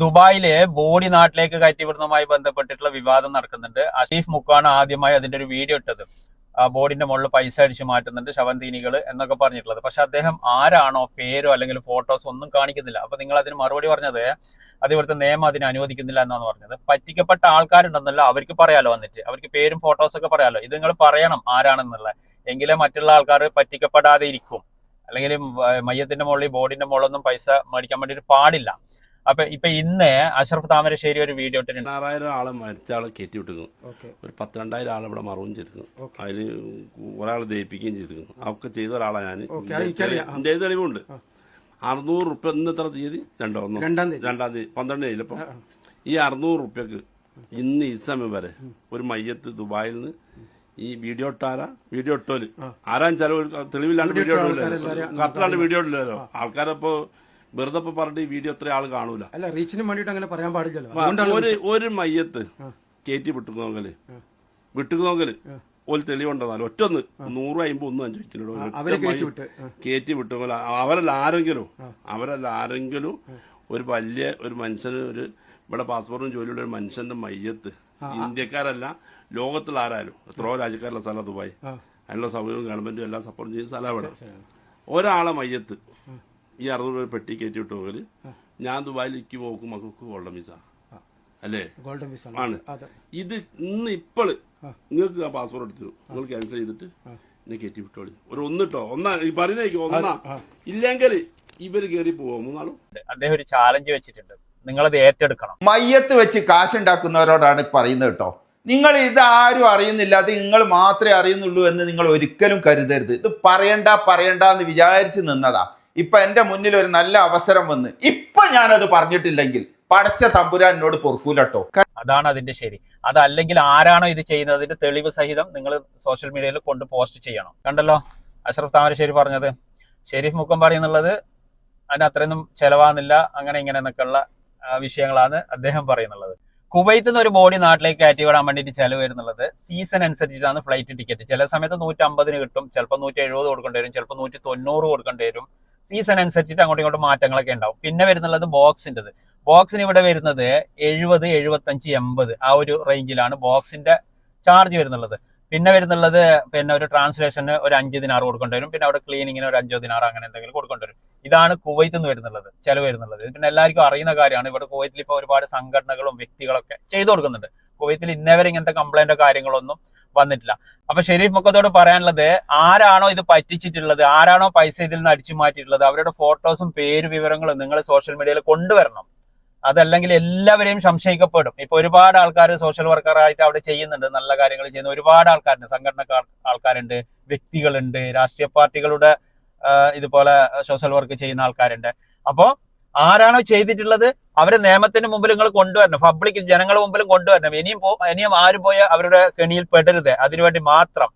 ദുബായിലെ ബോഡി നാട്ടിലേക്ക് കയറ്റിവിടുന്നതുമായി ബന്ധപ്പെട്ടിട്ടുള്ള വിവാദം നടക്കുന്നുണ്ട്. അഷീഫ് മുക്കാണ് ആദ്യമായി അതിന്റെ ഒരു വീഡിയോ ഇട്ടത്. ആ ബോർഡിന്റെ മുകളിൽ പൈസ അടിച്ചു മാറ്റുന്നുണ്ട് ശവന്തീനികൾ എന്നൊക്കെ പറഞ്ഞിട്ടുള്ളത്. പക്ഷെ അദ്ദേഹം ആരാണോ പേരോ അല്ലെങ്കിൽ ഫോട്ടോസ് ഒന്നും കാണിക്കുന്നില്ല. അപ്പൊ നിങ്ങൾ അതിന് മറുപടി പറഞ്ഞത് അത് ഇവിടുത്തെ നിയമം അതിന് അനുവദിക്കുന്നില്ല എന്നാണ് പറഞ്ഞത്. പറ്റിക്കപ്പെട്ട ആൾക്കാരുണ്ടെന്നല്ല അവർക്ക് പറയാലോ വന്നിട്ട്. അവർക്ക് പേരും ഫോട്ടോസ് ഒക്കെ പറയാലോ. ഇത് നിങ്ങൾ പറയണം ആരാണെന്നുള്ള എങ്കിലേ മറ്റുള്ള ആൾക്കാർ പറ്റിക്കപ്പെടാതെ ഇരിക്കും. അല്ലെങ്കിൽ മയ്യത്തിന്റെ മുകളിൽ ബോർഡിന്റെ മുകളിലൊന്നും പൈസ മേടിക്കാൻ വേണ്ടിയിട്ട് പാടില്ല. അപ്പൊ ഇപ്പൊ ഇന്ന് അഷറഫ് താമരശ്ശേരി ഒരു വീഡിയോ ഇട്ടിട്ടുണ്ട്. പതിനാറായിരം ആളെ മരിച്ച ആളെ കയറ്റി വിട്ടിരുന്നു. ഒരു പത്തിരണ്ടായിരം ആളെ ഇവിടെ മറവും ചെയ്തിരുന്നു. അതിന് അതിൽ ഒരാൾ ദയിപ്പിക്കുകയും ചെയ്തിരുന്നു. അതൊക്കെ ചെയ്ത ഒരാളാണ് ഞാൻ എന്റെ തെളിവുണ്ട്. അറുന്നൂറ് റുപ്യ ഇന്ന് എത്ര തീയതി? രണ്ടോ ഒന്നോ? രണ്ടാം തീയതി. രണ്ടാം തീയതി. പന്ത്രണ്ട് തീയതി ഇപ്പം? ഈ അറുന്നൂറ് റുപ്യക്ക് ഇന്ന് ഈ സമയം വരെ ഒരു മയ്യത്ത് ദുബായിൽ നിന്ന് ഈ വീഡിയോ ഇട്ടാരാ? വീഡിയോ ഇട്ടോൽ. ആരാൻ ചില തെളിവില്ലാണ്ട് വീഡിയോ ഇട്ടില്ല കറക്റ്റ് കറക്റ്റാണ്ട് വീഡിയോ ഇട്ടില്ലല്ലോ ആൾക്കാരപ്പോ വെറുതെ ഇപ്പൊ പറഞ്ഞിട്ട് ഈ വീഡിയോ ഇത്ര ആൾ കാണൂല. അല്ല റീച്ചിന് വേണ്ടിട്ട് അങ്ങനെ പറയാൻ പാടില്ലല്ലോ. ഒരു ഒരു മയ്യത്ത് കയറ്റി വിട്ടുന്നോങ്കൽ വിട്ടുന്നോങ്കൽ ഒരു തെളിവുണ്ടെന്നാലും ഒറ്റൊന്ന് നൂറ് അമ്പത് ഒന്നും അഞ്ചു ചോദിക്കുന്നുള്ളൂ കയറ്റി വിട്ട് ആ. കയറ്റി വിട്ടുമ്പോൾ അവരല്ല ആരെങ്കിലും അവരല്ല ആരെങ്കിലും ഒരു വലിയ ഒരു മനുഷ്യന് ഒരു ഇവിടെ പാസ്പോർട്ടും ജോലിയുള്ള ഒരു മനുഷ്യന്റെ മയ്യത്ത്. ഇന്ത്യക്കാരല്ല ലോകത്തുള്ള ആരായാലും. എത്രയോ രാജ്യക്കാരുള്ള സ്ഥലം ദുബായ്. അതിനുള്ള സൗകര്യവും ഗവൺമെന്റും എല്ലാം സപ്പോർട്ട് ചെയ്യുന്ന സ്ഥലം ഇവിടെ ഒരാളെ മയ്യത്ത്. ഈ അറുന്നൂറ് രൂപ പെട്ടി കയറ്റി വിട്ട് പോകൽ ഞാൻ ദുബായിലേക്ക് പോകും മക്കൾക്ക് ഗോൾഡൻ വിസ അല്ലേ? ഗോൾഡൻ വിസ ആണ്. ഇത് ഇന്ന് ഇപ്പോൾ നിങ്ങൾക്ക് ആ പാസ്പോർട്ട് എടുത്തു നിങ്ങൾ ക്യാൻസൽ ചെയ്തിട്ട് എന്നെ കയറ്റി വിട്ടോളി. ഒരു ഒന്നിട്ടോ? ഒന്നാ ഈ പറയുന്നേക്ക് ഒന്നാ. ഇല്ലെങ്കിൽ ഇവർ കയറി പോകും മൂന്നാളും? അദ്ദേഹം ഒരു ചാലഞ്ച് വെച്ചിട്ടുണ്ട്. നിങ്ങളത് ഏറ്റെടുക്കണം. മയ്യത്ത് വെച്ച് കാശുണ്ടാക്കുന്നവരോടാണ് പറയുന്നത് കേട്ടോ. നിങ്ങൾ ഇതാരും ആരും അറിയുന്നില്ല. അത് നിങ്ങൾ മാത്രമേ അറിയുന്നുള്ളൂ എന്ന് നിങ്ങൾ ഒരിക്കലും കരുതരുത്. ഇത് പറയണ്ട പറയണ്ട എന്ന് വിചാരിച്ച് നിന്നതാ. ഇപ്പൊ എന്റെ മുന്നിൽ ഒരു നല്ല അവസരം വന്ന് ഇപ്പൊ ഞാനത് പറഞ്ഞിട്ടില്ലെങ്കിൽ പടച്ച തമ്പുരാൻ എന്നോട് പൊറുക്കൂലട്ടോ അതാണ് അതിന്റെ ശരി. അതല്ലെങ്കിൽ ആരാണോ ഇത് ചെയ്യുന്നതിന്റെ തെളിവ് സഹിതം നിങ്ങൾ സോഷ്യൽ മീഡിയയിൽ കൊണ്ട് പോസ്റ്റ് ചെയ്യണം. കണ്ടല്ലോ? അഷറഫ് താമരശ്ശേരി പറഞ്ഞത്. ഷെരീഫ് മുക്കമ്പാടി എന്നുള്ളത് അതിന് അത്രയൊന്നും ചെലവാകുന്നില്ല അങ്ങനെ ഇങ്ങനെ എന്നൊക്കെയുള്ള വിഷയങ്ങളാണ് അദ്ദേഹം പറയുന്നുള്ളത്. കുവൈത്ത് നിന്ന് ഒരു ബോഡി നാട്ടിലേക്ക് കയറ്റി വിടാൻ വേണ്ടിയിട്ട് ചെലവ് വരുന്നുള്ളത് സീസൺ അനുസരിച്ചിട്ടാണ് ഫ്ലൈറ്റ് ടിക്കറ്റ്. ചില സമയത്ത് നൂറ്റമ്പതിന് കിട്ടും ചിലപ്പോൾ നൂറ്റി എഴുപത് കൊടുക്കേണ്ടി വരും ചിലപ്പോൾ നൂറ്റി തൊണ്ണൂറ് കൊടുക്കേണ്ടി വരും. സീസൺ അനുസരിച്ചിട്ട് അങ്ങോട്ടും ഇങ്ങോട്ടും മാറ്റങ്ങളൊക്കെ ഉണ്ടാവും. പിന്നെ വരുന്നുള്ളത് ബോക്സിന്റെത് ബോക്സിന് ഇവിടെ വരുന്നത് എഴുപത് എഴുപത്തഞ്ച് എൺപത് ആ ഒരു റേഞ്ചിലാണ് ബോക്സിന്റെ ചാർജ് വരുന്നുള്ളത്. പിന്നെ വരുന്നുള്ളത് പിന്നെ ഒരു ട്രാൻസ്ലേഷന് ഒരു അഞ്ച് ദിനാർ കൊടുക്കേണ്ടി വരും. പിന്നെ അവിടെ ക്ലീനിങ്ങിന് ഒരു അഞ്ചോ ദിനാർ അങ്ങനെ എന്തെങ്കിലും കൊടുക്കേണ്ടി വരും. ഇതാണ് കുവൈത്ത് നിന്ന് വരുന്നുള്ളത് ചെലവ് വരുന്നുള്ളത്. പിന്നെ എല്ലാവർക്കും അറിയുന്ന കാര്യമാണ്. ഇവിടെ കുവൈത്തിൽ ഇപ്പോൾ ഒരുപാട് സംഘടനകളും വ്യക്തികളൊക്കെ ചെയ്തു കൊടുക്കുന്നുണ്ട്. കുവൈത്തിൽ ഇന്നേവരെ ഇങ്ങനത്തെ കംപ്ലൈന്റോ കാര്യങ്ങളൊന്നും വന്നിട്ടില്ല. അപ്പൊ ഷെരീഫ് മുക്കത്തോട് പറയാനുള്ളത് ആരാണോ ഇത് പറ്റിച്ചിട്ടുള്ളത് ആരാണോ പൈസ ഇതിൽ നിന്ന് അടിച്ചു മാറ്റിയിട്ടുള്ളത് അവരുടെ ഫോട്ടോസും പേര് വിവരങ്ങളും നിങ്ങൾ സോഷ്യൽ മീഡിയയിൽ കൊണ്ടുവരണം. അതല്ലെങ്കിൽ എല്ലാവരെയും സംശയിക്കപ്പെടും. ഇപ്പൊ ഒരുപാട് ആൾക്കാർ സോഷ്യൽ വർക്കറായിട്ട് അവിടെ ചെയ്യുന്നുണ്ട് നല്ല കാര്യങ്ങൾ ചെയ്യുന്ന ഒരുപാട് ആൾക്കാരുണ്ട്. സംഘടനക്കാർ ആൾക്കാരുണ്ട് വ്യക്തികളുണ്ട് രാഷ്ട്രീയ പാർട്ടികളുടെ ഇതുപോലെ സോഷ്യൽ വർക്ക് ചെയ്യുന്ന ആൾക്കാരുണ്ട്. അപ്പോ ആരാണോ ചെയ്തിട്ടുള്ളത് അവരെ നിയമത്തിന് മുമ്പിൽ നിങ്ങൾ കൊണ്ടുവരണം. പബ്ലിക് ജനങ്ങളുടെ മുമ്പിലും കൊണ്ടുവരണം. ഇനിയും ഇനിയും ആരും പോയ അവരുടെ കെണിയിൽ പെടരുത്. അതിനുവേണ്ടി മാത്രം.